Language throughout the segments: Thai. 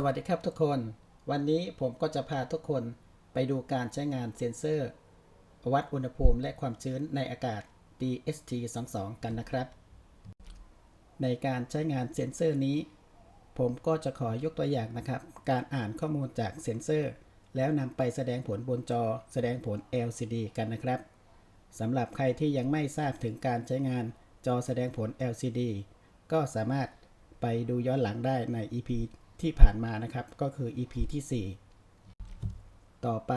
สวัสดีครับทุกคน วันนี้ผมก็จะพาทุกคนไปดูการใช้งานเซ็นเซอร์ วัดอุณหภูมิและความชื้นในอากาศ DST22 กันนะครับ ในการใช้งานเซ็นเซอร์นี้ ผมก็จะขอยกตัวอย่างนะครับ การอ่านข้อมูลจากเซ็นเซอร์ แล้วนำไปแสดงผลบนจอ แสดงผล LCD กันนะครับสำหรับใครที่ยังไม่ทราบถึงการใช้งานจอแสดงผล LCD ก็สามารถไปดูย้อนหลังได้ใน EP ที่ผ่านมานะครับ ก็คือ EP ที่ 4 ต่อไป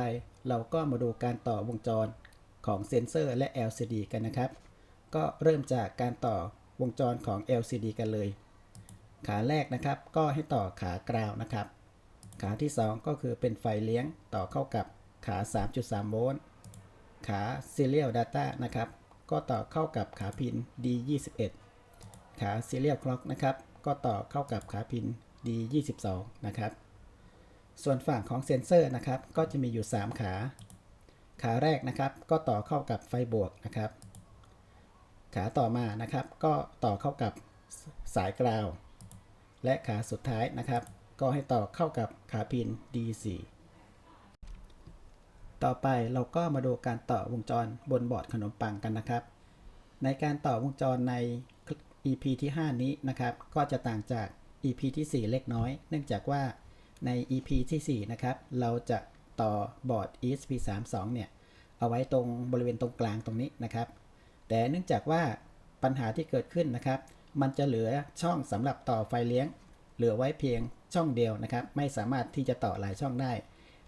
เราก็มาดูการต่อวงจรของเซ็นเซอร์และ LCD กันนะครับ ก็เริ่มจากการต่อวงจรของ LCD กันเลย ขาแรกนะครับ ก็ให้ต่อขากราวนะครับ ขาที่ 2 ก็คือเป็นไฟเลี้ยงต่อเข้ากับขา 3.3 โวลต์ ขา Serial Data นะครับ ก็ต่อเข้ากับขาพิน D21 ขา Serial Clock นะครับ ก็ต่อเข้ากับขาพิน D22 นะครับ ส่วนฝั่งของเซนเซอร์นะครับ ก็จะมีอยู่ 3 ขา ขาแรกนะครับ ก็ต่อเข้ากับไฟบวกนะครับ ขาต่อมานะครับ ก็ต่อเข้ากับสายกราว และขาสุดท้ายนะครับ ก็ให้ต่อเข้ากับขาพิน D4 ต่อไปเราก็มาดูการต่อวงจรบนบอร์ดขนมปังกันนะครับ ในการต่อวงจรใน EP ที่ 5 นี้นะครับ ก็จะต่างจาก EP ที่ 4 เล็กน้อย เนื่องจากว่าใน EP ที่ 4 นะครับ เราจะต่อบอร์ด ESP32 เนี่ย เอาไว้ตรงบริเวณตรงกลางตรงนี้นะครับ แต่เนื่องจากว่าปัญหาที่เกิดขึ้นนะครับ มันจะเหลือช่องสำหรับต่อไฟเลี้ยง เหลือไว้เพียงช่องเดียวนะครับ ไม่สามารถที่จะต่อหลายช่องได้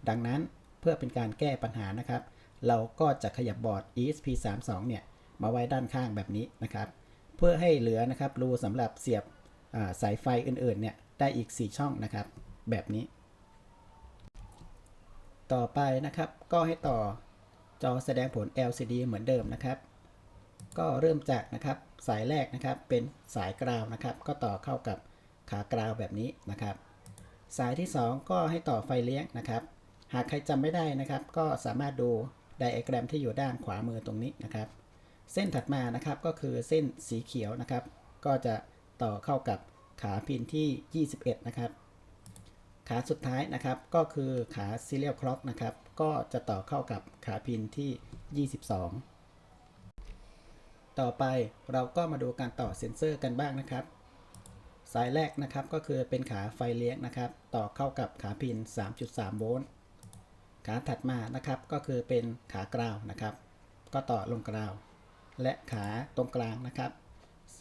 ดังนั้นเพื่อเป็นการแก้ปัญหานะครับ เราก็จะขยับบอร์ด ESP32 เนี่ย มาไว้ด้านข้างแบบนี้นะครับ เพื่อให้เหลือนะครับรูสำหรับเสียบ สายไฟอื่นๆเนี่ยได้อีก 4 ช่องนะครับ แบบนี้ ต่อไปนะครับก็ให้ต่อจอแสดงผล LCD เหมือนเดิมนะครับ ก็เริ่มจากนะครับสายแรกนะครับเป็นสายกราวนะครับ ก็ต่อเข้ากับขากราวแบบนี้นะครับ สายที่ 2 ก็ให้ต่อไฟเลี้ยงนะครับ หากใครจำไม่ได้นะครับ ก็สามารถดูไดอะแกรมที่อยู่ด้านขวามือตรงนี้นะครับ เส้นถัดมานะครับก็คือเส้นสีเขียวนะครับ ก็จะ ต่อเข้ากับขาพินที่ 21 นะครับ ขาสุดท้ายนะครับก็คือขา Serial Clock นะครับ ก็จะต่อเข้ากับขาพินที่ 22 ต่อไปเราก็มาดูการต่อเซ็นเซอร์กันบ้างนะครับ สายแรกนะครับก็คือเป็นขาไฟเลี้ยงนะครับ ต่อเข้ากับขาพิน 3.3 โวลต์ ขาถัดมานะครับก็คือเป็นขากราวนะครับ ก็ต่อลงกราว และขาตรงกลางนะครับ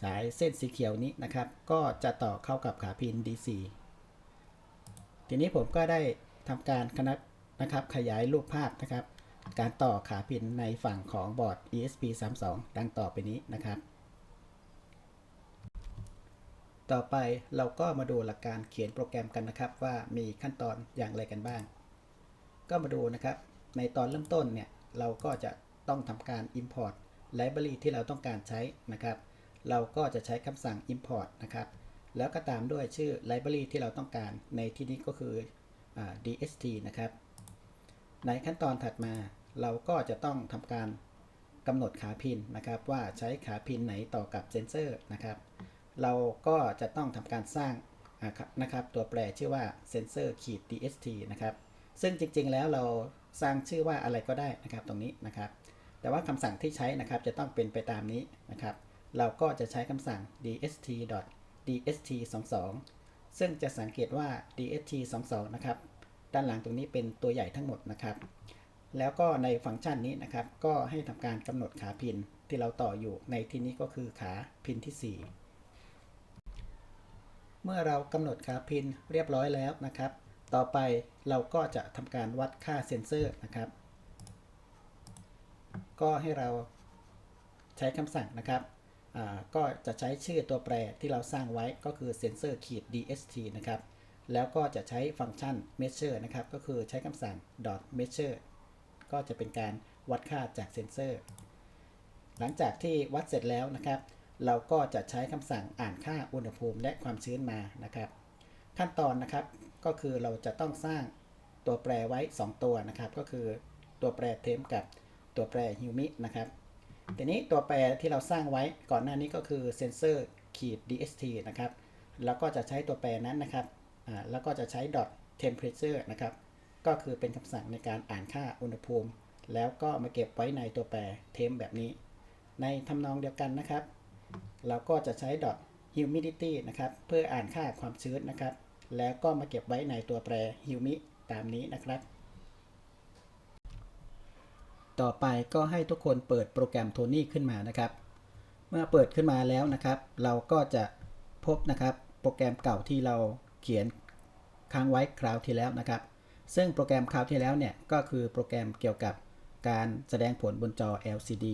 สายเส้นสีเขียวนี้นะครับ ก็จะต่อเข้ากับขาพิน D4 ทีนี้ผมก็ได้ทำการคณะนะครับขยายรูปภาพนะครับ การต่อขาพินในฝั่งของบอร์ด ESP32 ดังต่อไปนี้นะครับ ต่อไปเราก็มาดูหลักการเขียนโปรแกรมกันนะครับ ว่ามีขั้นตอนอย่างไรกันบ้าง ก็มาดูนะครับ ในตอนเริ่มต้นเนี่ยเราก็จะต้องทำการ import library ที่เราต้องการใช้นะครับ เราก็จะใช้คำสั่ง import นะครับ แล้วก็ตามด้วยชื่อ library ที่เราต้องการ ในที่นี้ก็คืออ dst นะครับ ในขั้นตอนถัดมาเราก็จะต้องทำการกำหนดขาพินนะครับ ว่าใช้ขาพินไหนต่อกับเซนเซอร์นะครับ เราก็จะต้องทำการสร้างนะครับตัวแปรชื่อว่าเซนเซอร์ขีด dst นะครับ ซึ่งจริงๆ แล้วเราสร้างชื่อว่าอะไรก็ได้นะครับตรงนี้นะครับ แต่ว่าคำสั่งที่ใช้นะครับจะต้องเป็นไปตามนี้นะครับ เราก็จะใช้คำสั่ง dst dst22 ซึ่งจะสังเกตว่า dst22 นะครับ ด้านหลังตรงนี้เป็นตัวใหญ่ทั้งหมดนะครับ แล้วก็ในฟังก์ชันนี้นะครับ ก็ให้ทำการกำหนดขาพินที่เราต่ออยู่ในที่นี้ก็คือขาพินที่ 4 เมื่อเรากำหนดขาพินเรียบร้อยแล้วนะครับ ต่อไปเราก็จะทำการวัดค่าเซ็นเซอร์นะครับ ก็ให้เราใช้คำสั่งนะครับ ก็จะใช้ชื่อตัวแปรที่เราสร้างไว้ก็คือ sensor ขีด dst นะครับ แล้วก็จะใช้ฟังก์ชัน measure นะครับ ก็คือใช้คำสั่ง dot measure ก็จะเป็นการวัดค่าจากเซนเซอร์ หลังจากที่วัดเสร็จแล้วนะครับ เราก็จะใช้คำสั่งอ่านค่าอุณหภูมิและความชื้นมานะครับ ขั้นตอนนะครับก็คือเราจะต้องสร้างตัวแปรไว้ 2 ตัวนะครับ ก็คือตัวแปรเทมกับตัวแปรฮิวมินะครับ ทีนี้ตัวแปรที่เราสร้างไว้ก่อนหน้านี้ก็คือเซนเซอร์ขีด dst นะครับ แล้วก็จะใช้ตัวแปรนั้นนะครับแล้วก็จะใช้ dot temperature นะครับ ก็คือเป็นคำสั่งในการอ่านค่าอุณหภูมิ แล้วก็มาเก็บไว้ในตัวแปร temp แบบนี้ ในทำนองเดียวกันนะครับ เราก็จะใช้ dot humidity นะครับ เพื่ออ่านค่าความชื้นนะครับ แล้วก็มาเก็บไว้ในตัวแปร humi ตามนี้นะครับ ต่อไปก็ให้ทุกคนเปิดโปรแกรมโทนี่ขึ้นมานะครับ เมื่อเปิดขึ้นมาแล้วนะครับ เราก็จะพบนะครับโปรแกรมเก่าที่เราเขียนค้างไว้คราวที่แล้วนะครับ ซึ่งโปรแกรมคราวที่แล้วเนี่ยก็คือโปรแกรมเกี่ยวกับการแสดงผลบนจอ LCD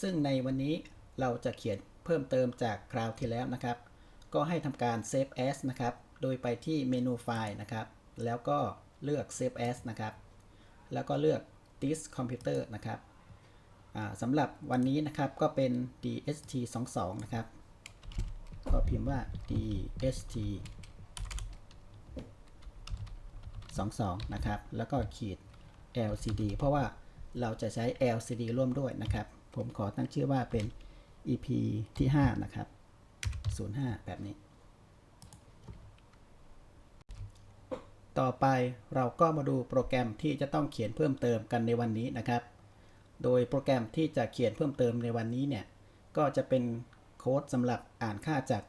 ซึ่งในวันนี้เราจะเขียนเพิ่มเติมจากคราวที่แล้วนะครับ ก็ให้ทำการ save as นะครับ โดยไปที่เมนูไฟล์นะครับ แล้วก็เลือก save as นะครับ แล้วก็เลือก this computer นะครับสำหรับวันนี้นะครับก็เป็น dst 22 นะครับ ก็พิมพ์ว่า dst 22 นะครับ แล้วก็ขีด lcd เพราะว่าเราจะใช้ lcd ร่วมด้วยนะครับ ผมขอตั้งชื่อว่าเป็น ep ที่ 5 นะครับ 05 แบบนี้ ต่อไปเราก็มาดูโปรแกรมที่จะต้องเขียนเพิ่มเติมกันในวันนี้นะครับ โดยโปรแกรมที่จะเขียนเพิ่มเติมในวันนี้เนี่ย ก็จะเป็นโค้ดสำหรับอ่านค่าจาก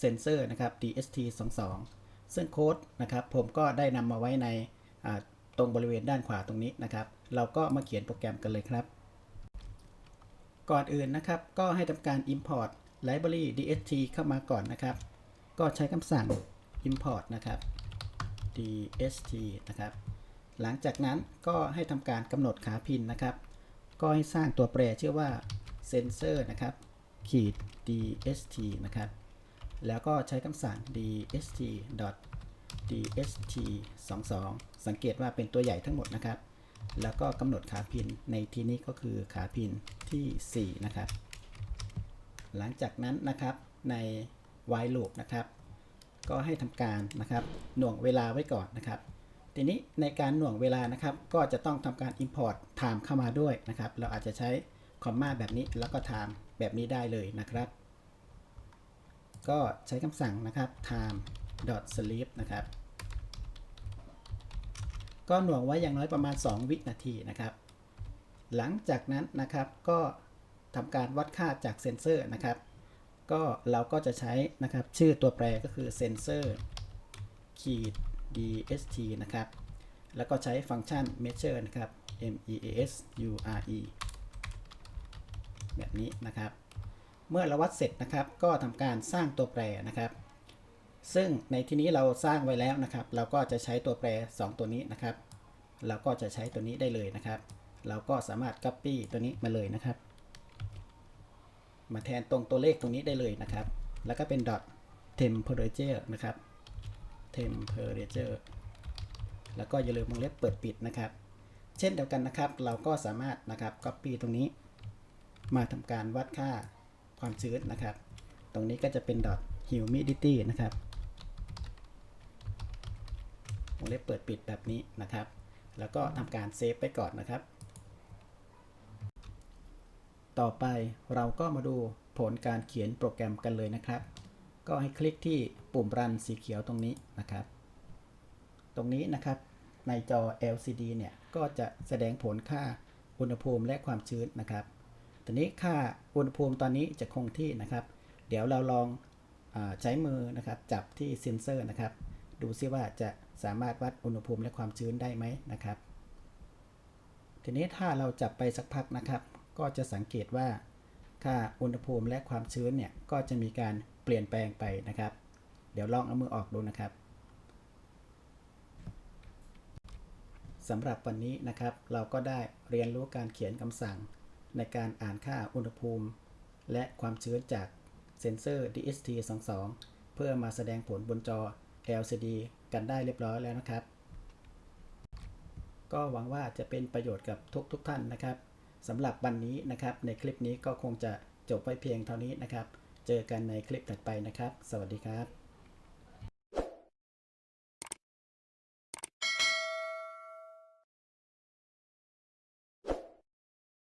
เซนเซอร์นะครับ DST 22 ซึ่งโค้ดนะครับผมก็ได้นำมาไว้ในตรงบริเวณด้านขวาตรงนี้นะครับ เราก็มาเขียนโปรแกรมกันเลยครับ ก่อนอื่นนะครับ ก็ให้ทำการ import library DST เข้ามาก่อนนะครับ ก็ใช้คำสั่ง import นะครับ DST นะครับ หลังจากนั้นก็ให้ทำการกำหนดขาพินนะครับ ก็ให้สร้างตัวแปรชื่อว่า sensor นะครับขีด DST นะครับ แล้วก็ใช้คำสั่ง DST DST 22สังเกตว่าเป็นตัวใหญ่ทั้งหมดนะครับ แล้วก็กำหนดขาพินในที่นี้ก็คือขาพินที่ 4 นะครับ หลังจากนั้นนะครับใน while loop นะครับ ก็ให้ทำการนะครับหน่วงเวลาไว้ก่อนนะครับ ทีนี้ในการหน่วงเวลานะครับ ก็จะต้องทำการ import time เข้ามาด้วยนะครับ เราอาจจะใช้คอมมาแบบนี้แล้วก็ time แบบนี้ได้เลยนะครับ ก็ใช้คำสั่งนะครับ time sleep นะครับ ก็หน่วงไว้อย่างน้อยประมาณ 2 วินาทีนะครับ หลังจากนั้นนะครับก็ทำการวัดค่าจากเซ็นเซอร์นะครับ ก็เราก็จะใช้นะครับชื่อตัวแปรก็คือ sensor ขีด dst นะครับ แล้วก็ใช้ฟังก์ชัน measure นะครับ m e a s u r e แบบนี้นะครับ เมื่อเราวัดเสร็จนะครับก็ทำการสร้างตัวแปรนะครับ ซึ่งในที่นี้เราสร้างไว้แล้วนะครับ เราก็จะใช้ตัวแปร 2 ตัวนี้นะครับ เราก็จะใช้ตัวนี้ได้เลยนะครับ เราก็สามารถ copy ตัวนี้มาเลยนะครับ มาแทนตรงตัวเลขตรงนี้ได้เลยนะครับ แล้วก็เป็น dot temperature นะครับ temperature แล้วก็อย่าลืมวงเล็บเปิดปิดนะครับ เช่นเดียวกันนะครับ เราก็สามารถนะครับ copy ตรงนี้ มาทำการวัดค่าความชื้นนะครับ ตรงนี้ก็จะเป็น dot humidity นะครับวงเล็บเปิดปิดแบบนี้นะครับ แล้วก็ทำการเซฟไปก่อนนะครับ ต่อไปเราก็มาดูผลการเขียนโปรแกรมกันเลยนะครับ ก็ให้คลิกที่ปุ่มรันสีเขียวตรงนี้นะครับ ตรงนี้นะครับในจอ LCD เนี่ยก็จะแสดงผลค่าอุณหภูมิและความชื้นนะครับทีนี้ค่าอุณหภูมิตอนนี้จะคงที่นะครับ เดี๋ยวเราลองอใช้มือนะครับจับที่เซนเซอร์นะครับ ดูซิว่าจะสามารถวัดอุณหภูมิและความชื้นได้ไหมนะครับ ทีนี้ถ้าเราจับไปสักพักนะครับ ก็จะสังเกตว่าค่าอุณหภูมิและความชื้นเนี่ยก็จะมีการเปลี่ยนแปลงไปนะครับ เดี๋ยวลองเอามือออกดูนะครับสำหรับวันนี้นะครับ เราก็ได้เรียนรู้การเขียนคำสั่ง ในการอ่านค่าอุณหภูมิ และความชื้นจากเซ็นเซอร์ DST 22 เพื่อมาแสดงผลบนจอ LCD กันได้เรียบร้อยแล้วนะครับ ก็หวังว่าจะเป็นประโยชน์กับทุกทุกท่านนะครับ สำหรับวันนี้นะครับ ในคลิปนี้ก็คงจะจบไว้เพียงเท่านี้นะครับ เจอกันในคลิปถัดไปนะครับ สวัสดีครับ